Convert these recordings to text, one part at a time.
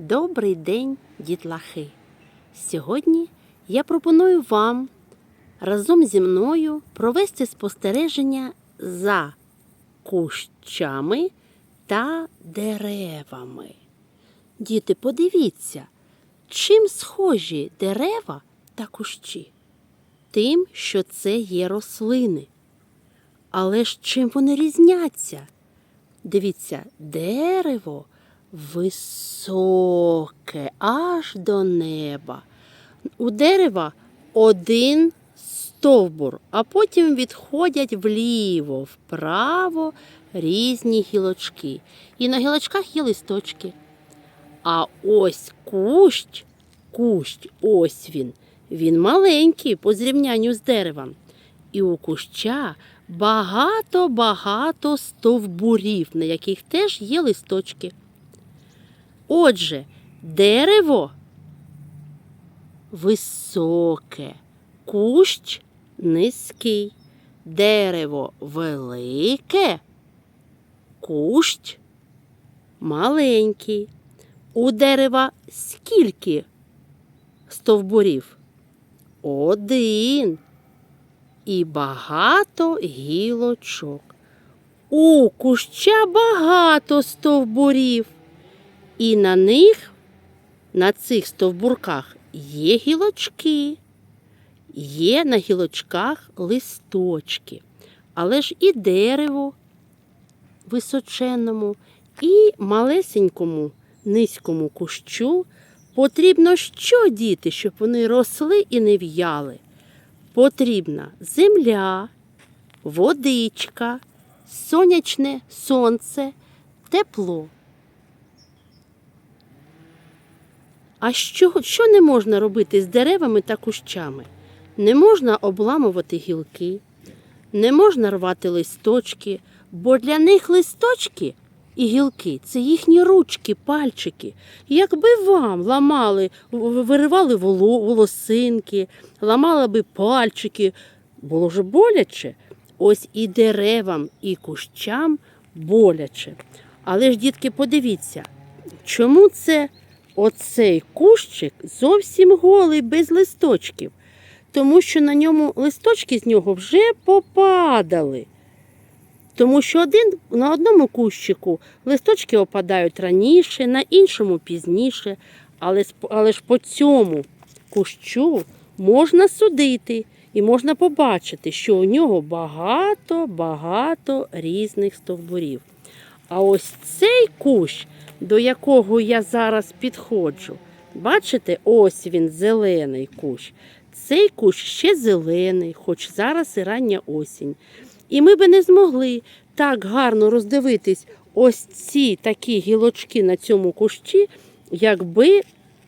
Добрий день, дітлахи! Сьогодні я пропоную вам разом зі мною провести спостереження за кущами та деревами. Діти, подивіться, чим схожі дерева та кущі? Тим, що це є рослини. Але ж чим вони різняться? Дивіться, дерево високе аж до неба. У дерева один стовбур, а потім відходять вліво, вправо різні гілочки. І на гілочках є листочки. А ось кущ, кущ, ось він. Він маленький по зрівнянню з деревом. І у куща багато-багато стовбурів, на яких теж є листочки. Отже, дерево високе, кущ низький, дерево велике, кущ маленький. У дерева скільки стовбурів? Один. І багато гілочок. У куща багато стовбурів. І на них, на цих стовбурках, є гілочки, є на гілочках листочки, але ж і дерево височенному, і малесенькому низькому кущу потрібно що діти, щоб вони росли і не в'яли. Потрібна земля, водичка, сонячне сонце, тепло. А що, що не можна робити з деревами та кущами? Не можна обламувати гілки, не можна рвати листочки, бо для них листочки і гілки це їхні ручки, пальчики. Якби вам ламали, виривали волосинки, ламали би пальчики, було ж боляче. Ось і деревам, і кущам боляче. Але ж, дітки, подивіться, чому це оцей кущик зовсім голий, без листочків? Тому що на ньому листочки з нього вже попадали. Тому що один, на одному кущику листочки опадають раніше, на іншому пізніше, але, але ж по цьому кущу можна судити і можна побачити, що у нього багато-багато різних стовбурів. А ось цей кущ, до якого я зараз підходжу, бачите, ось він зелений кущ. Цей кущ ще зелений, хоч зараз і рання осінь. І ми би не змогли так гарно роздивитись ось ці такі гілочки на цьому кущі, якби,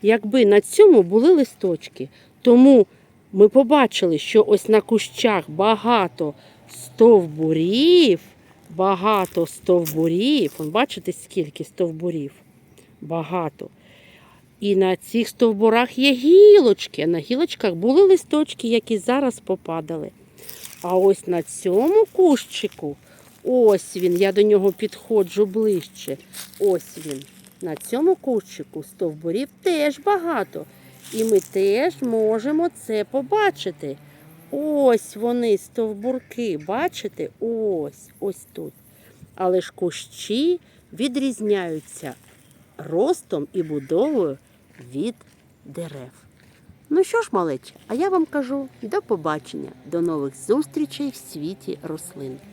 якби на цьому були листочки. Тому ми побачили, що ось на кущах багато стовбурів, багато стовбурів. Вон, бачите, скільки стовбурів? Багато. І на цих стовбурах є гілочки, на гілочках були листочки, які зараз попадали. А ось на цьому кущику, ось він, я до нього підходжу ближче. Ось він. На цьому кущику стовбурів теж багато. І ми теж можемо це побачити. Ось вони, стовбурки, бачите? Ось, ось тут. Але ж кущі відрізняються ростом і будовою від дерев. Ну що ж, малечі, а я вам кажу до побачення, до нових зустрічей в світі рослин.